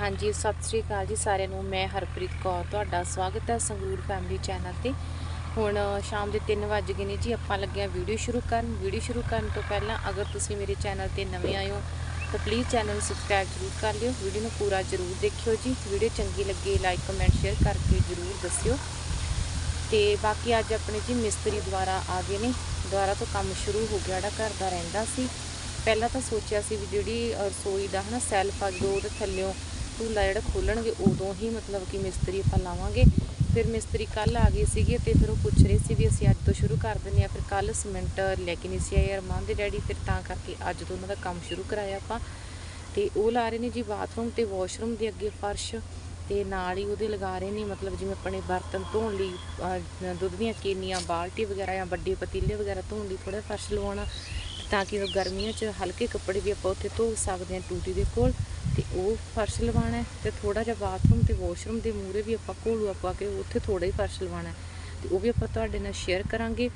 ਹਾਂਜੀ, ਸਤਿ ਸ੍ਰੀ ਅਕਾਲ ਜੀ ਸਾਰਿਆਂ ਨੂੰ। ਮੈਂ ਹਰਪ੍ਰੀਤ ਕੌਰ, ਤੁਹਾਡਾ ਸਵਾਗਤ ਹੈ ਸੰਗਰੂਰ ਫੈਮਿਲੀ ਚੈਨਲ ਤੇ। ਹੁਣ, ਸ਼ਾਮ ਦੇ 3 ਵਜ ਗਏ ਨੇ ਜੀ, ਆਪਾਂ ਲੱਗੇ ਹਾਂ ਵੀਡੀਓ ਸ਼ੁਰੂ ਕਰਨ। ਵੀਡੀਓ ਸ਼ੁਰੂ ਕਰਨ ਤੋਂ ਪਹਿਲਾਂ ਅਗਰ ਤੁਸੀਂ ਮੇਰੇ ਚੈਨਲ ਤੇ ਨਵੇਂ ਆਏ ਹੋ, ਤਾਂ ਪਲੀਜ਼ ਚੈਨਲ ਨੂੰ ਸਬਸਕ੍ਰਾਈਬ ਜ਼ਰੂਰ ਕਰ ਲਿਓ। ਵੀਡੀਓ ਨੂੰ ਪੂਰਾ ਜ਼ਰੂਰ ਦੇਖਿਓ ਜੀ। ਵੀਡੀਓ ਚੰਗੀ ਲੱਗੇ ਲਾਈਕ ਕਮੈਂਟ ਸ਼ੇਅਰ ਕਰਕੇ ਜ਼ਰੂਰ ਦੱਸਿਓ। ਤੇ ਬਾਕੀ ਅੱਜ ਆਪਣੇ ਜੀ ਮਿਸਤਰੀ ਦੁਆਰਾ ਆ ਗਏ ਨੇ। ਦੁਆਰਾ ਤੋਂ ਕੰਮ ਸ਼ੁਰੂ ਹੋ ਗਿਆ, ਜਿਹੜਾ ਘਰ ਦਾ ਰਹਿੰਦਾ ਸੀ। ਪਹਿਲਾਂ ਤਾਂ ਸੋਚਿਆ ਸੀ ਵੀ ਜਿਹੜੀ ਰਸੋਈ ਦਾ ਹਨਾ, ਸੈਲਫ ਆ, ਜਦੋਂ ਉਹਦੇ ਥੱਲਿਓਂ ਢੂਲਾ ਜਿਹੜਾ ਖੋਲਣਗੇ, ਉਦੋਂ ਹੀ ਮਤਲਬ ਕਿ ਮਿਸਤਰੀ ਆਪਾਂ ਲਾਵਾਂਗੇ। ਫਿਰ ਮਿਸਤਰੀ ਕੱਲ ਆ ਗਏ ਸੀਗੇ ਤੇ ਫਿਰ ਉਹ ਪੁੱਛ ਰਹੇ ਸੀ ਵੀ ਅਸੀਂ ਅੱਜ ਤੋਂ ਸ਼ੁਰੂ ਕਰ ਦਿੰਦੇ ਆ ਫਿਰ ਕੱਲ ਸੀਮੈਂਟ ਲੈ ਕੇ ਨਹੀਂ ਸੀ ਆਏ ਅਰਮਾਨ ਦੇ ਡੈਡੀ, ਫਿਰ ਤਾਂ ਕਰਕੇ ਅੱਜ ਤੋਂ ਉਹਨਾਂ ਦਾ ਕੰਮ ਸ਼ੁਰੂ ਕਰਾਇਆ ਆਪਾਂ। ਤੇ ਉਹ ਲਾ ਰਹੇ ਨੇ ਜੀ ਬਾਥਰੂਮ ਤੇ ਵਾਸ਼ਰੂਮ ਦੇ ਅੱਗੇ ਫਰਸ਼ ਤੇ ਨਾਲ ਹੀ ਉਹਦੇ ਲਗਾ ਰਹੇ ਨੇ, ਮਤਲਬ ਜਿਵੇਂ ਆਪਣੇ ਬਰਤਨ ਧੋਣ ਲਈ ਦੁੱਧ ਦੀਆਂ ਕੇਨੀਆਂ ਬਾਲਟੀ ਵਗੈਰਾ ਜਾਂ ਵੱਡੇ ਪਤੀਲੇ ਵਗੈਰਾ ਧੋਣ ਲਈ ਥੋੜਾ ਫਰਸ਼ ਲਵਾਉਣਾ। ਤਾਂ ਕਿ ਉਹ ਗਰਮੀਆਂ 'ਚ ਹਲਕੇ ਕੱਪੜੇ ਵੀ ਆਪਾਂ ਉੱਥੇ ਧੋ ਸਕਦੇ ਹਾਂ ਟੂਟੀ ਦੇ ਕੋਲ ਤੇ ਉਹ ਫਰਸ਼ ਲਵਾਉਣਾ ਹੈ ਤੇ ਥੋੜਾ ਜਿਹਾ ਬਾਥਰੂਮ ਤੇ ਵਾਸ਼ਰੂਮ ਦੇ ਮੂਹਰੇ ਵੀ ਆਪਾਂ ਘੋਲੂ ਪਾ ਕੇ ਉੱਥੇ ਥੋੜਾ ਹੀ ਫਰਸ਼ ਲਵਾਉਣਾ ਹੈ ਤੇ ਉਹ ਵੀ ਆਪਾਂ ਤੁਹਾਡੇ ਨਾਲ ਸ਼ੇਅਰ ਕਰਾਂਗੇ।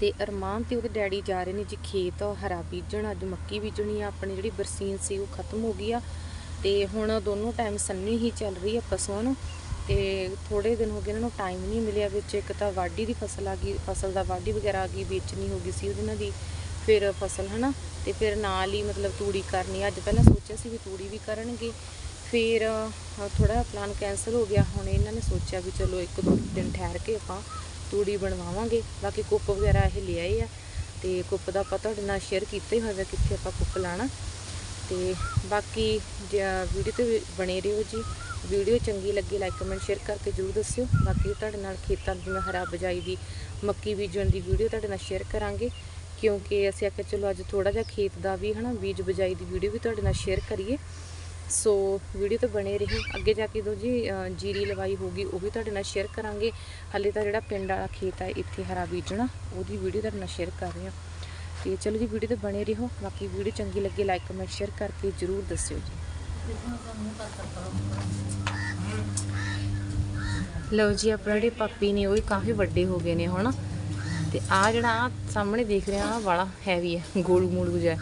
ਤੇ ਅਰਮਾਨ ਤੇ ਉਹਦੇ ਡੈਡੀ ਜਾ ਰਹੇ ਨੇ ਜੀ ਖੇਤ ਹਰਾ ਬੀਜਣ, ਅੱਜ ਮੱਕੀ ਬੀਜਣੀ ਆ, ਆਪਣੀ ਜਿਹੜੀ ਬਰਸੀਨ ਸੀ ਉਹ ਖਤਮ ਹੋ ਗਈ ਆ। ਤੇ ਹੁਣ ਦੋਨੋਂ ਟਾਈਮ ਸੰਨੀ ਹੀ ਚੱਲ ਰਹੀ ਆ ਪਸ਼ੂਆਂ ਨੂੰ। ਤੇ ਥੋੜੇ ਦਿਨ ਹੋ ਗਏ ਇਹਨਾਂ ਨੂੰ ਟਾਈਮ ਨਹੀਂ ਮਿਲਿਆ ਵਿੱਚ, ਇੱਕ ਤਾਂ ਵਾਢੀ ਦੀ ਫਸਲ ਆ ਗਈ, ਫਸਲ ਦਾ ਵਾਢੀ ਵਗੈਰਾ ਆ ਗਈ, ਵੇਚਣੀ ਹੋ ਗਈ ਸੀ ਉਹਦੇ ਨਾਲ ਦੀ ਫਿਰ ਫਸਲ, ਹਨਾ? ਤੇ ਫਿਰ ਨਾਲ ਹੀ ਮਤਲਬ ਤੂੜੀ ਕਰਨੀ। ਅੱਜ ਪਹਿਲਾਂ ਸੋਚਿਆ ਸੀ ਵੀ ਤੂੜੀ ਵੀ ਕਰਨਗੇ। ਫਿਰ ਥੋੜਾ ਪਲਾਨ ਕੈਨਸਲ ਹੋ ਗਿਆ। ਹੁਣ ਇਹਨਾਂ ਨੇ ਸੋਚਿਆ ਵੀ ਚਲੋ ਇੱਕ ਦੋ ਦਿਨ ਠਹਿਰ ਕੇ ਆਪਾਂ ਤੂੜੀ ਬਣਵਾਵਾਂਗੇ। ਬਾਕੀ ਕੁੱਪ ਵਗੈਰਾ ਇਹ ਲੈ ਆਏ ਆ। ਤੇ ਕੁੱਪ ਦਾ ਆਪਾਂ ਤੁਹਾਡੇ ਨਾਲ ਸ਼ੇਅਰ ਕੀਤਾ ਹੀ ਹੋਇਆ ਕਿੱਥੇ ਆਪਾਂ ਕੁੱਪ ਲਾਣਾ ਤੇ ਬਾਕੀ ਵੀਡੀਓ ਤੇ ਵੀ ਬਣੇ ਰਹੋ ਜੀ। ਵੀਡੀਓ ਚੰਗੀ ਲੱਗੀ ਲਾਈਕ ਕਮੈਂਟ ਸ਼ੇਅਰ ਕਰਕੇ ਜਰੂਰ ਦੱਸਿਓ। ਬਾਕੀ ਤੁਹਾਡੇ ਨਾਲ ਖੇਤਾਂ ਦੀ ਹਰਾ ਬਜਾਈ ਦੀ, ਮੱਕੀ ਬੀਜਣ ਦੀ ਵੀਡੀਓ ਤੁਹਾਡੇ ਨਾਲ ਸ਼ੇਅਰ ਕਰਾਂਗੇ। ਕਿਉਂਕਿ ਅਸੀਂ ਆਖਿਆ ਚਲੋ ਅੱਜ ਥੋੜਾ ਜਿਹਾ ਖੇਤ ਦਾ ਵੀ ਹਨਾ, ਬੀਜ ਬਜਾਈ ਦੀ ਵੀਡੀਓ ਵੀ ਤੁਹਾਡੇ ਨਾਲ ਸ਼ੇਅਰ ਕਰੀਏ। ਸੋ ਵੀਡੀਓ ਤੇ ਬਣੇ ਰਹੀ, ਅੱਗੇ ਜਾ ਕੇ ਦੋ ਜੀ ਜੀਰੀ ਲਵਾਈ ਹੋਗੀ ਉਹ ਵੀ ਤੁਹਾਡੇ ਨਾਲ ਸ਼ੇਅਰ ਕਰਾਂਗੇ। ਹਲੇ ਤਾਂ ਜਿਹੜਾ ਪਿੰਡ ਵਾਲਾ ਖੇਤ ਹੈ ਇੱਥੇ ਹਰਾ ਬੀਜਣਾ, ਉਹਦੀ ਵੀਡੀਓ ਤੁਹਾਡੇ ਨਾਲ ਸ਼ੇਅਰ ਕਰ ਰਹੇ ਹਾਂ। ਤੇ ਚਲੋ ਜੀ ਵੀਡੀਓ ਤੇ ਬਣੇ ਰਹੋ, ਬਾਕੀ ਵੀਡੀਓ ਚੰਗੀ ਲੱਗੇ ਲਾਈਕ ਕਮੈਂਟ ਸ਼ੇਅਰ ਕਰਕੇ ਜਰੂਰ ਦੱਸਿਓ ਜੀ। ਲਓ ਜੀ, ਆਪਣਾ ਜਿਹੜੇ ਪਾਪੀ ਨੇ, ਉਹ ਵੀ ਕਾਫੀ ਵੱਡੇ ਹੋ ਗਏ ਨੇ ਹੁਣ ਤੇ ਆ ਜਿਹੜਾ ਆਹ ਸਾਹਮਣੇ ਦੇਖ ਰਿਹਾ ਆ ਵਾਲਾ ਹੈਵੀ ਹੈ, ਗੋਲ ਮੋਲੂ ਜਿਹਾ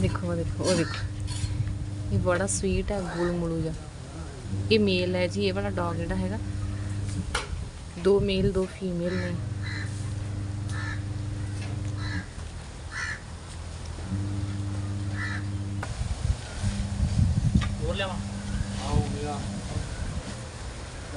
ਦੇਖੋ ਉਹ ਦੇਖੋ ਉਹ ਦੇਖੋ। ਇਹ ਬੜਾ ਸਵੀਟ ਹੈ, ਗੋਲ ਮੋਲੂ ਜਿਹਾ। ਇਹ ਮੇਲ ਹੈ ਜੀ, ਇਹ ਵਾਲਾ ਡੌਗ ਜਿਹੜਾ ਹੈਗਾ। ਦੋ ਮੇਲ ਦੋ ਫੀਮੇਲ ਨੇ ਹੋਰ ਲਿਆਵਾਂ ਆਓ ਮੇਰਾ ਇਹ ਮੁੱਕੇ ਬਤੇ ਪਤਰੀ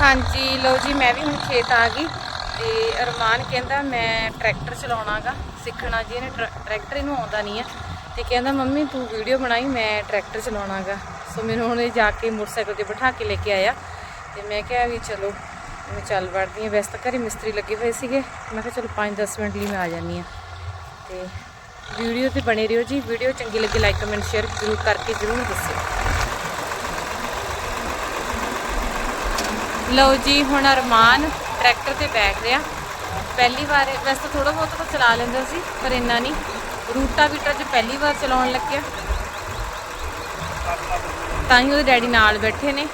ਹਾਂਜੀ ਲਓ ਜੀ ਮੈਂ ਵੀ ਹੁਣ ਖੇਤ ਆ ਗਈ। ਤੇ ਅਰਮਾਨ ਕਹਿੰਦਾ ਮੈਂ ਟਰੈਕਟਰ ਚਲਾਉਣਾਗਾ, ਸਿੱਖਣਾ ਜੀ, ਇਹਨੇ ਟਰੈ- ਟਰੈਕਟਰ ਇਹਨੂੰ ਆਉਂਦਾ ਨਹੀਂ ਆ। ਤੇ ਕਹਿੰਦਾ, ਮੰਮੀ, ਤੂੰ ਵੀਡੀਓ ਬਣਾਈ, ਮੈਂ ਟਰੈਕਟਰ ਚਲਾਉਣਾਗਾ। ਸੋ ਮੈਨੂੰ ਹੁਣ ਇਹ ਜਾ ਕੇ ਮੋਟਰਸਾਈਕਲ ਤੇ ਬਿਠਾ ਕੇ ਲੈ ਕੇ ਆਇਆ। ਤੇ ਮੈਂ ਕਿਹਾ ਵੀ ਚਲੋ, ਮੈਂ ਚੱਲ ਵੜਦੀ ਹਾਂ, ਵੈਸੇ ਤਾਂ ਘਰੇ ਮਿਸਤਰੀ ਲੱਗੇ ਹੋਏ ਸੀਗੇ। ਮੈਂ ਕਿਹਾ, ਚਲੋ 5-10 ਮਿੰਟ ਲਈ ਮੈਂ ਆ ਜਾਂਦੀ ਆ ਤੇ ਵੀਡੀਓ ਤੇ ਬਣੇ ਰਹੋ ਜੀ। ਵੀਡੀਓ ਚੰਗੀ ਲੱਗੀ, ਲਾਈਕ, ਕਮੈਂਟ, ਸ਼ੇਅਰ ਜ਼ਰੂਰ ਕਰਕੇ ਜ਼ਰੂਰ ਦੱਸਿਓ। ਲਓ ਜੀ, ਹੁਣ ਅਰਮਾਨ ਟਰੈਕਟਰ ਤੇ ਬੈਠ ਰਿਹਾ। ਪਹਿਲੀ ਵਾਰ ਵੈਸੇ ਤਾਂ ਥੋੜਾ ਬਹੁਤ ਤਾਂ ਚਲਾ ਲੈਂਦਾ ਸੀ, ਪਰ ਇੰਨਾ ਨਹੀਂ। ਰੂਟਾ ਵੀਟਰ ਜੇ ਪਹਿਲੀ ਵਾਰ ਚਲਾਉਣ ਲੱਗਿਆ। ਤਾਂ ਹੀ ਉਹਦੇ ਡੈਡੀ ਨਾਲ ਬੈਠੇ ਨੇ।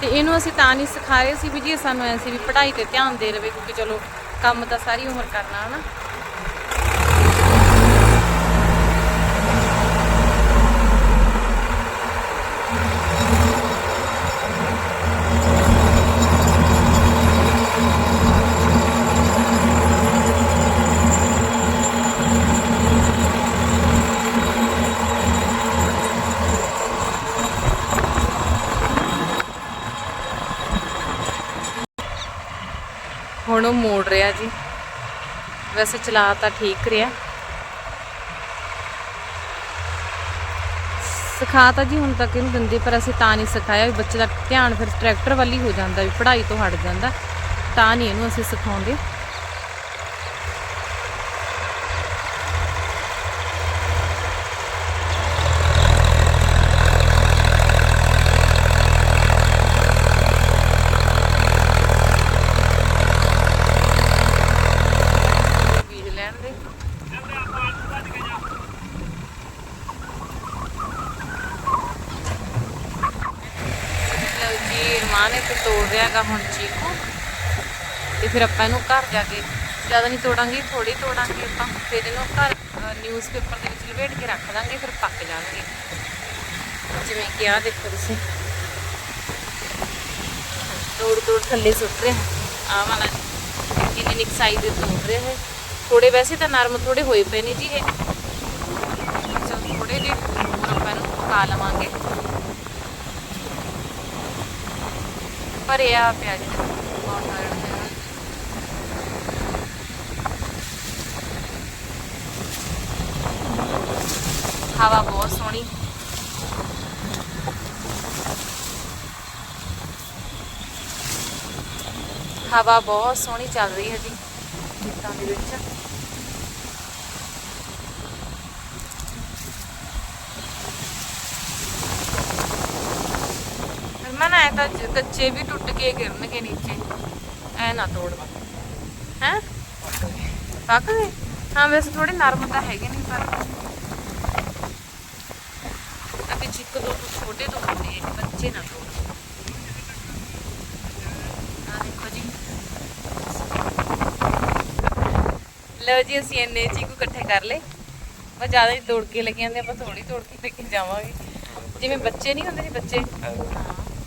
ਤੇ ਇਹਨੂੰ ਅਸੀਂ ਤਾਂ ਨਹੀਂ ਸਿਖਾ ਰਹੇ ਸੀ ਵੀ ਜੀ ਸਾਨੂੰ ਐਸੀ ਵੀ ਪੜ੍ਹਾਈ ਤੇ ਧਿਆਨ ਦੇ ਰਵੇ, ਕਿਉਂਕਿ ਚਲੋ ਕੰਮ ਤਾਂ ਸਾਰੀ ਉਮਰ ਕਰਨਾ, ਹਨਾ ਹੁਣ ਉਹ ਮੋੜ ਰਿਹਾ ਜੀ। ਵੈਸੇ ਚਲਾ ਤਾਂ ਠੀਕ ਰਿਹਾ। ਸਿਖਾ ਤਾਂ ਜੀ ਹੁਣ ਤੱਕ ਇਹਨੂੰ ਦਿੰਦੇ, ਪਰ ਅਸੀਂ ਤਾਂ ਨਹੀਂ ਸਿਖਾਇਆ ਵੀ ਬੱਚੇ ਦਾ ਧਿਆਨ ਫਿਰ ਟਰੈਕਟਰ ਵੱਲ ਹੀ ਹੋ ਜਾਂਦਾ ਵੀ ਪੜ੍ਹਾਈ ਤੋਂ ਹਟ ਜਾਂਦਾ। ਤਾਂ ਨਹੀਂ ਇਹਨੂੰ ਅਸੀਂ ਸਿਖਾਉਂਦੇ ਸਮਾਨ ਇੱਥੇ ਤੋੜ ਰਿਹਾਗਾ ਹੁਣ ਚੀਕੂ ਤੇ ਫਿਰ ਆਪਾਂ ਇਹਨੂੰ ਘਰ ਜਾ ਕੇ ਜ਼ਿਆਦਾ ਨਹੀਂ ਤੋੜਾਂਗੇ ਥੋੜੀ ਤੋੜਾਂਗੇ ਆਪਾਂ। ਫਿਰ ਇਹਨੂੰ ਘਰ ਨਿਊਜ਼ਪੇਪਰ ਦੇ ਵਿੱਚ ਲਪੇਟ ਕੇ ਰੱਖ ਦਾਂਗੇ, ਫਿਰ ਪੱਕ ਜਾਣਗੇ। ਜਿਵੇਂ ਕਿ ਆਹ ਦੇਖੋ ਤੁਸੀਂ। ਤੋੜ ਤੋੜ ਥੱਲੇ ਸੁੱਟ ਰਹੇ। ਆਹ ਵਾਲਾ ਇੰਨੀ ਨਿਕ ਸਾਈਜ਼ ਦੇ ਤੋੜ ਰਿਹਾ ਹੈ ਥੋੜੇ ਵੈਸੇ ਤਾਂ ਨਰਮ ਥੋੜੇ ਹੋਏ ਪਏ ਨੇ ਜੀ ਇਹ। ਚਲ ਥੋੜੇ ਜਿਹੇ, ਹੋਰ ਆਪਾਂ ਨੂੰ ਪਕਾ ਲਵਾਂਗੇ। ਭਰਿਆ ਪਿਆ ਜੀ ਬਹੁਤ ਸਾਰਾ ਹੈਗਾ ਹਵਾ ਬਹੁਤ ਸੋਹਣੀ ਹਵਾ ਬਹੁਤ ਸੋਹਣੀ ਚੱਲ ਰਹੀ ਹੈ ਜੀ, ਖੇਤਾਂ ਦੇ ਵਿੱਚ। ਮੈਂ ਨਾ ਤਾਂ ਕੱਚੇ ਵੀ ਟੁੱਟ ਕੇ ਗਿਰਨਗੇ ਨੀਚੇ। ਐ ਨਾ ਤੋੜ ਹੈ? ਪੱਕ ਗਏ। ਹਾਂ, ਵੈਸੇ ਥੋੜੇ ਨਰਮ ਤਾਂ ਹੈਗੇ ਨਹੀਂ ਪਰ ਅਭੀ ਚਿੱਕ ਦੋ ਛੋਟੇ ਤੋਂ ਹੁੰਦੇ ਬੱਚੇ ਨਾ ਤੋੜ ਆ ਦੇਖੋ ਜੀ ਲਓ ਜੀ ਅਸੀਂ ਇੰਨੇ ਚੀਕੂ ਇਕੱਠੇ ਕਰ ਲਏ। ਮੈਂ ਜ਼ਿਆਦਾ ਹੀ ਤੋੜ ਕੇ ਲੈ ਕੇ ਆਂਦੇ ਆਪਾਂ ਥੋੜੀ ਤੋੜ ਕੇ ਲੈ ਕੇ ਜਾਵਾਂਗੇ। ਜਿਵੇਂ ਬੱਚੇ ਨਹੀਂ ਹੁੰਦੇ ਜੀ ਬੱਚੇ। ਹਾਂ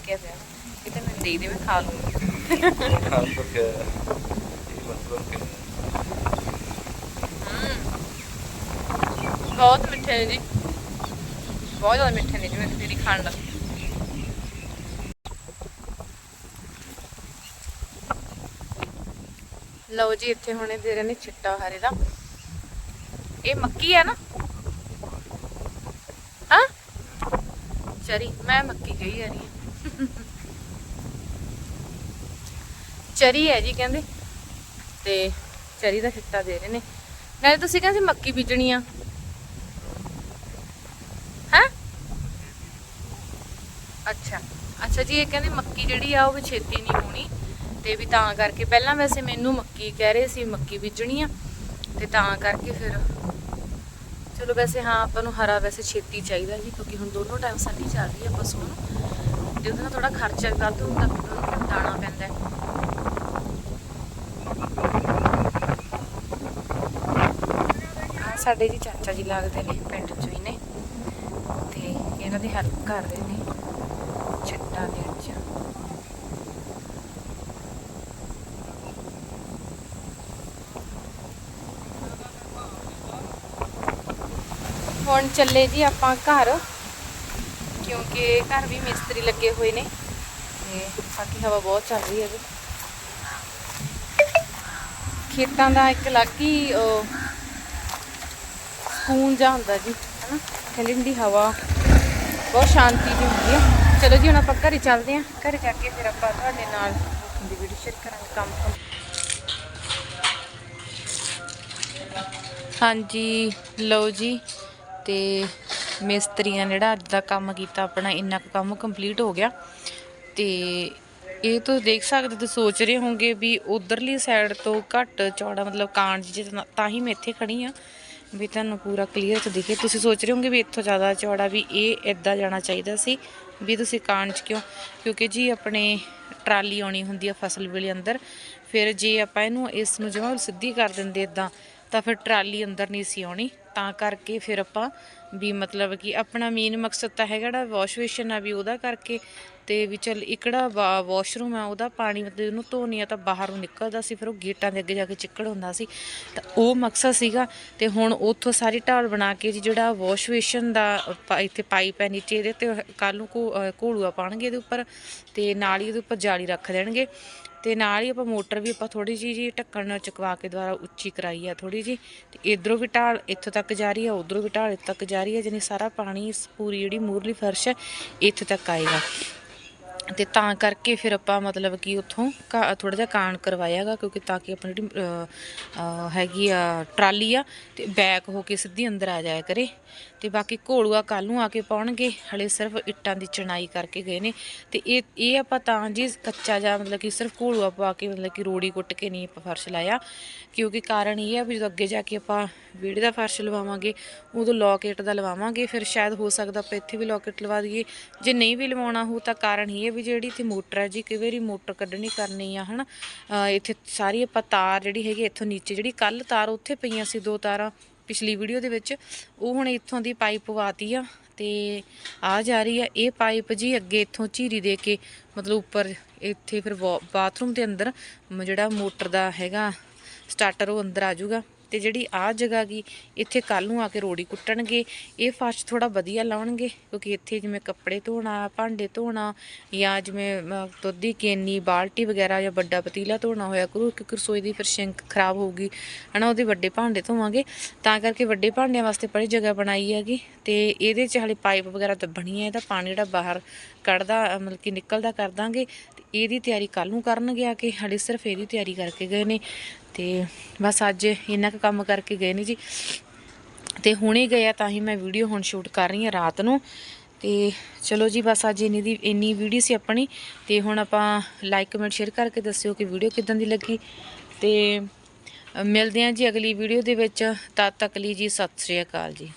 ਕਿਵੇਂ ਕਿਤੇ ਮੈਂ ਦੇ ਦੇ ਮੈਂ ਖਾ ਲੂੰਗੀ ਖਾਣ ਇਹ ਮਤਲਬ ਕਿ ਬਹੁਤ ਮਿੱਠੇ ਨੇ ਜੀ। ਬਹੁਤ ਜ਼ਿਆਦਾ ਮਿੱਠੇ ਨੇ ਜਿਵੇਂ ਕਿ ਤੇਰੀ ਖੰਡ ਲਓ ਜੀ, ਇੱਥੇ ਹੁਣੇ ਦੇ ਰਹੇ ਨੇ ਛਿੱਟਾ ਹਰੇ ਦਾ। ਇਹ ਮੱਕੀ ਹੈ ਨਾ? ਹਾਂ? ਚਰੀ, ਮੈਂ ਮੱਕੀ ਕਹੀ ਜਾ ਰਹੀ ਹਾਂ। ਚਰੀ ਹੈ ਜੀ ਕਹਿੰਦੇ। ਤੇ ਚਰੀ ਦਾ ਛਿੱਟਾ ਦੇ ਰਹੇ ਨੇ। ਨਾਲੇ ਤੁਸੀਂ ਕਹਿੰਦੇ ਮੱਕੀ ਬੀਜਣੀ ਆ। ਹੈ? ਅੱਛਾ। ਅੱਛਾ ਜੀ, ਇਹ ਕਹਿੰਦੇ ਮੱਕੀ ਜਿਹੜੀ ਆ, ਉਹ ਵੀ ਛੇਤੀ ਨਹੀਂ ਹੋਣੀ। ਤੇ ਵੀ ਤਾਂ ਕਰਕੇ ਪਹਿਲਾਂ ਵੈਸੇ ਮੈਨੂੰ ਮੱਕੀ ਕਹਿ ਰਹੇ ਸੀ ਮੱਕੀ ਬੀਜਣੀ ਆ, ਤੇ ਤਾਂ ਕਰਕੇ ਫਿਰ ਚਲੋ ਵੈਸੇ ਹਾਂ, ਆਪਾਂ ਨੂੰ ਹਰਾ ਵੈਸੇ ਛੇਤੀ ਚਾਹੀਦਾ ਜੀ, ਕਿਉਂਕਿ ਹੁਣ ਦੋਨੋਂ ਟਾਈਮ ਸਾਡੀ ਚੱਲ ਰਹੀ ਆ ਪਸ਼ੂ ਨੂੰ, ਤੇ ਉਹਦੇ ਥੋੜਾ ਖਰਚਾ ਗਲਤ ਹੁੰਦਾ, ਫਿਰ ਦਾਣਾ ਪੈਂਦਾ ਹੈ। ਸਾਡੇ ਜੀ ਚਾਚਾ ਜੀ ਲੱਗਦੇ ਨੇ ਪਿੰਡ ਚੋਂ ਹੀ ਨੇ, ਤੇ ਇਹਨਾਂ ਦੀ ਹੈਲਪ ਕਰਦੇ ਨੇ, ਛੱਟਾਂ ਦੇ ਵਿੱਚ ਹੁਣ ਚੱਲੇ ਜੀ ਆਪਾਂ ਘਰ, ਕਿਉਂਕਿ ਘਰ ਵੀ ਮਿਸਤਰੀ ਲੱਗੇ ਹੋਏ ਨੇ ਤੇ ਬਾਕੀ ਹਵਾ ਬਹੁਤ ਚੱਲ ਰਹੀ ਹੈ ਜੀ। ਖੇਤਾਂ ਦਾ ਇੱਕ ਅਲੱਗ ਹੀ ਸਕੂਨ ਜਾ ਹੁੰਦਾ ਜੀ, ਹਨਾ? ਠੰਡੀ ਠੰਡੀ ਹਵਾ, ਬਹੁਤ ਸ਼ਾਂਤੀ ਦੀ ਹੁੰਦੀ ਹੈ। ਚਲੋ ਜੀ, ਹੁਣ ਆਪਾਂ ਘਰੇ ਚੱਲਦੇ ਹਾਂ। ਘਰੇ ਜਾ ਕੇ ਫਿਰ ਆਪਾਂ ਤੁਹਾਡੇ ਨਾਲ ਦੀ ਵੀਡੀਓ ਸ਼ੇਅਰ ਕਰਾਂਗੇ ਕੰਮ ਤੋਂ। ਹਾਂਜੀ, ਲਓ ਜੀ। ਤੇ ਮਿਸਤਰੀਆਂ ਜਿਹੜਾ ਅੱਜ ਦਾ ਕੰਮ ਕੀਤਾ, ਆਪਣਾ ਇੰਨਾ ਕੁ ਕੰਮ ਕੰਪਲੀਟ ਹੋ ਗਿਆ। ਤੇ ਇਹ ਤੁਸੀਂ ਦੇਖ ਸਕਦੇ ਤੇ ਸੋਚ ਰਹੇ ਹੋਗੇ ਵੀ ਉਧਰਲੀ ਸਾਈਡ ਤੋਂ ਘੱਟ ਚੌੜਾ ਮਤਲਬ ਕਾਂਡ ਜਿਹਾ ਤਾਂ ਹੀ ਮੈਂ ਇੱਥੇ ਖੜੀ ਆ ਵੀ ਤੁਹਾਨੂੰ ਪੂਰਾ ਕਲੀਅਰ ਚ ਦਿਖੇ। ਤੁਸੀਂ ਸੋਚ ਰਹੇ ਹੋਗੇ ਵੀ ਇੱਥੋਂ ਜ਼ਿਆਦਾ ਚੌੜਾ ਵੀ ਇਹ ਇੱਦਾਂ ਜਾਣਾ ਚਾਹੀਦਾ ਸੀ ਵੀ ਤੁਸੀਂ ਕਾਂਡ ਚ ਕਿਉਂ? ਕਿਉਂਕਿ ਜੀ ਆਪਣੇ ਟਰਾਲੀ ਆਉਣੀ ਹੁੰਦੀ ਆ ਫਸਲ ਵੇਲੇ ਅੰਦਰ, ਫਿਰ ਜੇ ਆਪਾਂ ਇਹਨੂੰ ਇਸ ਨੂੰ ਜਮਾਂ ਸਿੱਧੀ ਕਰ ਦਿੰਦੇ ਇਦਾਂ ਤਾਂ ਫਿਰ ਟਰਾਲੀ ਅੰਦਰ ਨਹੀਂ ਸੀ ਆਉਣੀ, ਤਾਂ ਕਰਕੇ ਫਿਰ ਆਪਾਂ ਵੀ ਮਤਲਬ ਕਿ ਆਪਣਾ ਮੇਨ ਮਕਸਦ ਤਾਂ ਹੈਗਾ ਜਿਹੜਾ ਵਾਸ਼ ਬੇਸ਼ਨ ਆ ਵੀ ਉਹਦਾ ਕਰਕੇ ਤੇ ਵੀ ਚਲ ਇਕੜਾ ਵਾਸ਼ਰੂਮ ਆ ਉਹਦਾ ਪਾਣੀ ਮਤਲਬ ਉਹਨੂੰ ਧੋਣੀ ਆ ਤਾਂ ਬਾਹਰੋਂ ਨਿਕਲਦਾ ਸੀ, ਫਿਰ ਉਹ ਗੇਟਾਂ ਦੇ ਅੱਗੇ ਜਾ ਕੇ ਚਿੱਕੜ ਹੁੰਦਾ ਸੀ। ਤਾਂ ਉਹ ਮਕਸਦ ਸੀਗਾ ਤੇ ਹੁਣ ਉੱਥੋਂ ਸਾਰੀ ਢਾਲ ਬਣਾ ਕੇ ਜੀ ਜਿਹੜਾ ਵਾਸ਼ ਬੇਸ਼ਨ ਦਾ ਪਾ- ਇੱਥੇ ਪਾਈਪ ਹੈ ਨੀਚੇ ਇਹਦੇ ਤੇ ਕੱਲ ਨੂੰ ਘੋ- ਅਹ ਘੋਲੂਆ ਪਾਣਗੇ ਇਹਦੇ ਉੱਪਰ ਤੇ ਨਾਲ ਹੀ ਇਹਦੇ ਉੱਪਰ ਜਾਲੀ ਰੱਖ ਦੇਣਗੇ। ਤੇ ਨਾਲ ਹੀ ਆਪਾਂ ਮੋਟਰ ਵੀ ਆਪਾਂ ਥੋੜੀ ਜਿਹੀ ਜੀ ਢੱਕਣ ਨਾਲ ਚੁਕਵਾ ਕੇ ਦੁਬਾਰਾ ਉੱਚੀ ਕਰਾਈ ਆ ਥੋੜੀ ਜੀ ਤੇ ਇਧਰੋਂ ਵੀ ਢਾਲ ਇੱਥੋਂ ਤੱਕ ਜਾ ਰਹੀ ਆ, ਉਧਰੋਂ ਵੀ ਢਾਲ ਇੱਥੇ ਤੱਕ ਜਾ ਰਹੀ ਆ ਜਾਨੀ ਸਾਰਾ ਪਾਣੀ ਇਸ ਪੂਰੀ ਜਿਹੜੀ ਮੂਰਲੀ ਫਰਸ਼ ਹੈ ਇੱਥੇ ਤੱਕ ਆਏਗਾ। ਤੇ ਤਾਂ ਕਰਕੇ ਫਿਰ ਆਪਾਂ ਮਤਲਬ ਕਿ ਉੱਥੋਂ ਥੋੜਾ ਜਿਹਾ ਕਾਣ ਕਰਵਾਇਆਗਾ ਕਿਉਂਕਿ ਤਾਂ ਕਿ ਆਪਣੀ ਜਿਹੜੀ ਹੈਗੀ ਆ ਟਰਾਲੀ ਆ, ਤੇ ਬੈਕ ਹੋ ਕੇ ਸਿੱਧੀ ਅੰਦਰ ਆ ਜਾਇਆ ਕਰੇ। ਤੇ ਬਾਕੀ ਘੋਲੂਆ ਕੱਲ ਨੂੰ ਆ ਕੇ ਪਾਉਣਗੇ, ਹਲੇ ਸਿਰਫ ਇੱਟਾਂ ਦੀ ਚਣਾਈ ਕਰਕੇ ਗਏ ਨੇ। ਤੇ ਇਹ ਇਹ ਆਪਾਂ ਤਾਂ ਜੀ ਕੱਚਾ ਜਾਂ ਮਤਲਬ ਕਿ ਸਿਰਫ ਘੋਲੂਆ ਪਾ ਕੇ ਮਤਲਬ ਕਿ ਰੋੜੀ ਕੁੱਟ ਕੇ ਨਹੀਂ ਆਪਾਂ ਫਰਸ਼ ਲਾਇਆ। ਕਿਉਂਕਿ ਕਾਰਨ ਇਹ ਆ ਵੀ ਜਦੋਂ ਅੱਗੇ ਜਾ ਕੇ ਆਪਾਂ ਵਿਹੜੇ ਦਾ ਫਰਸ਼ ਲਵਾਵਾਂਗੇ, ਉਦੋਂ ਲੋਕੇਟ ਦਾ ਲਵਾਵਾਂਗੇ, ਫਿਰ ਸ਼ਾਇਦ ਹੋ ਸਕਦਾ ਆਪਾਂ ਇੱਥੇ ਵੀ ਲੋਕੇਟ ਲਵਾ ਦਈਏ। ਜੇ ਨਹੀਂ ਵੀ ਲਵਾਉਣਾ ਹੋ ਤਾਂ ਕਾਰਨ ਇਹ ਹੈ ਵੀ ਵੀ ਜਿਹੜੀ ਇੱਥੇ ਮੋਟਰ ਹੈ ਜੀ, ਕਈ ਵਾਰੀ ਮੋਟਰ ਕੱਢਣੀ ਕਰਨੀ ਆ, ਹਨਾ? ਅਹ ਇੱਥੇ ਸਾਰੀ ਆਪਾਂ ਤਾਰ ਜਿਹੜੀ ਹੈਗੀ ਇੱਥੋਂ ਨੀਚੇ ਜਿਹੜੀ ਕੱਲ ਤਾਰ ਉੱਥੇ ਪਈਆਂ ਸੀ ਦੋ ਤਾਰਾਂ ਪਿਛਲੀ ਵੀਡੀਓ ਦੇ ਵਿੱਚ, ਉਹ ਹੁਣ ਇੱਥੋਂ ਦੀ ਪਾਈਪ ਪਵਾਤੀ ਆ ਤੇ ਆ ਜਾ ਰਹੀ ਆ ਇਹ ਪਾਈਪ ਜੀ ਅੱਗੇ ਇੱਥੋਂ ਝੀਰੀ ਦੇ ਕੇ, ਮਤਲਬ ਉੱਪਰ ਇੱਥੇ ਫਿਰ ਵਾ- ਬਾਥਰੂਮ ਦੇ ਅੰਦਰ ਜਿਹੜਾ ਮੋਟਰ ਦਾ ਹੈਗਾ, ਸਟਾਰਟਰ ਉਹ ਅੰਦਰ ਆ ਜਾਊਗਾ। ਤੇ ਜਿਹੜੀ ਆ ਜਗ੍ਹਾ ਗੀ, ਇੱਥੇ ਕੱਲ ਨੂੰ ਆ ਕੇ ਰੋੜੀ ਕੁੱਟਣਗੇ। ਇਹ ਫਰਸ਼ ਥੋੜਾ ਵਧੀਆ ਲਾਉਣਗੇ, ਕਿਉਂਕਿ ਇੱਥੇ ਜਿਵੇਂ ਕੱਪੜੇ ਧੋਣਾ, ਭਾਂਡੇ ਧੋਣਾ ਜਾਂ ਜਿਵੇਂ ਦੁੱਧ ਦੀ ਕੇਨੀ, ਬਾਲਟੀ ਵਗੈਰਾ ਜਾਂ ਵੱਡਾ ਪਤੀਲਾ ਧੋਣਾ ਹੋਇਆ ਕਰੂ ਕਿਉਂਕਿ ਰਸੋਈ ਦੀ ਫਿਰ ਸਿੰਕ ਖਰਾਬ ਹੋਊਗੀ। ਹਨਾ, ਉਹਦੇ ਵੱਡੇ ਭਾਂਡੇ ਧੋਵਾਂਗੇ। ਤਾਂ ਕਰਕੇ ਵੱਡੇ ਭਾਂਡਿਆਂ ਵਾਸਤੇ ਬੜੀ ਜਗ੍ਹਾ ਬਣਾਈ ਹੈਗੀ ਤੇ ਇਹਦੇ 'ਚ ਹਲੇ ਪਾਈਪ ਵਗੈਰਾ ਦੱਬਣੀ ਹੈ, ਇਹਦਾ ਪਾਣੀ ਜਿਹੜਾ ਬਾਹਰ ਕੱਢਦਾ, ਮਤਲਬ ਕਿ ਨਿਕਲਦਾ ਕਰ ਦਾਂਗੇ ਇਹਦੀ ਤਿਆਰੀ ਕੱਲ ਨੂੰ ਕਰਨਗੇ ਆ ਕੇ ਹਲੇ ਸਿਰਫ ਇਹਦੀ ਤਿਆਰੀ ਕਰਕੇ ਗਏ ਨੇ ਤੇ ਬਸ ਅੱਜ ਇੰਨਾ ਕੁ ਕੰਮ ਕਰਕੇ ਗਏ ਨੇ ਜੀ। ਤੇ ਹੁਣੇ ਗਏ ਆ ਤਾਂ ਹੀ ਮੈਂ ਵੀਡੀਓ ਹੁਣ ਸ਼ੂਟ ਕਰ ਰਹੀ ਹਾਂ ਰਾਤ ਨੂੰ। ਤੇ ਚਲੋ ਜੀ ਬਸ ਅੱਜ ਇੰਨੀ ਦੀ, ਇੰਨੀ ਵੀਡੀਓ ਸੀ ਆਪਣੀ ਤੇ ਹੁਣ ਆਪਾਂ ਲਾਈਕ ਕਮੈਂਟ ਸ਼ੇਅਰ ਕਰਕੇ ਦੱਸਿਓ ਕਿ ਵੀਡੀਓ ਕਿਦਾਂ ਦੀ ਲੱਗੀ। ਤੇ ਮਿਲਦੇ ਹਾਂ ਜੀ ਅਗਲੀ ਵੀਡੀਓ ਦੇ ਵਿੱਚ। ਤਦ ਤੱਕ ਲਈ ਜੀ ਸਤਿ ਸ਼੍ਰੀ ਅਕਾਲ ਜੀ।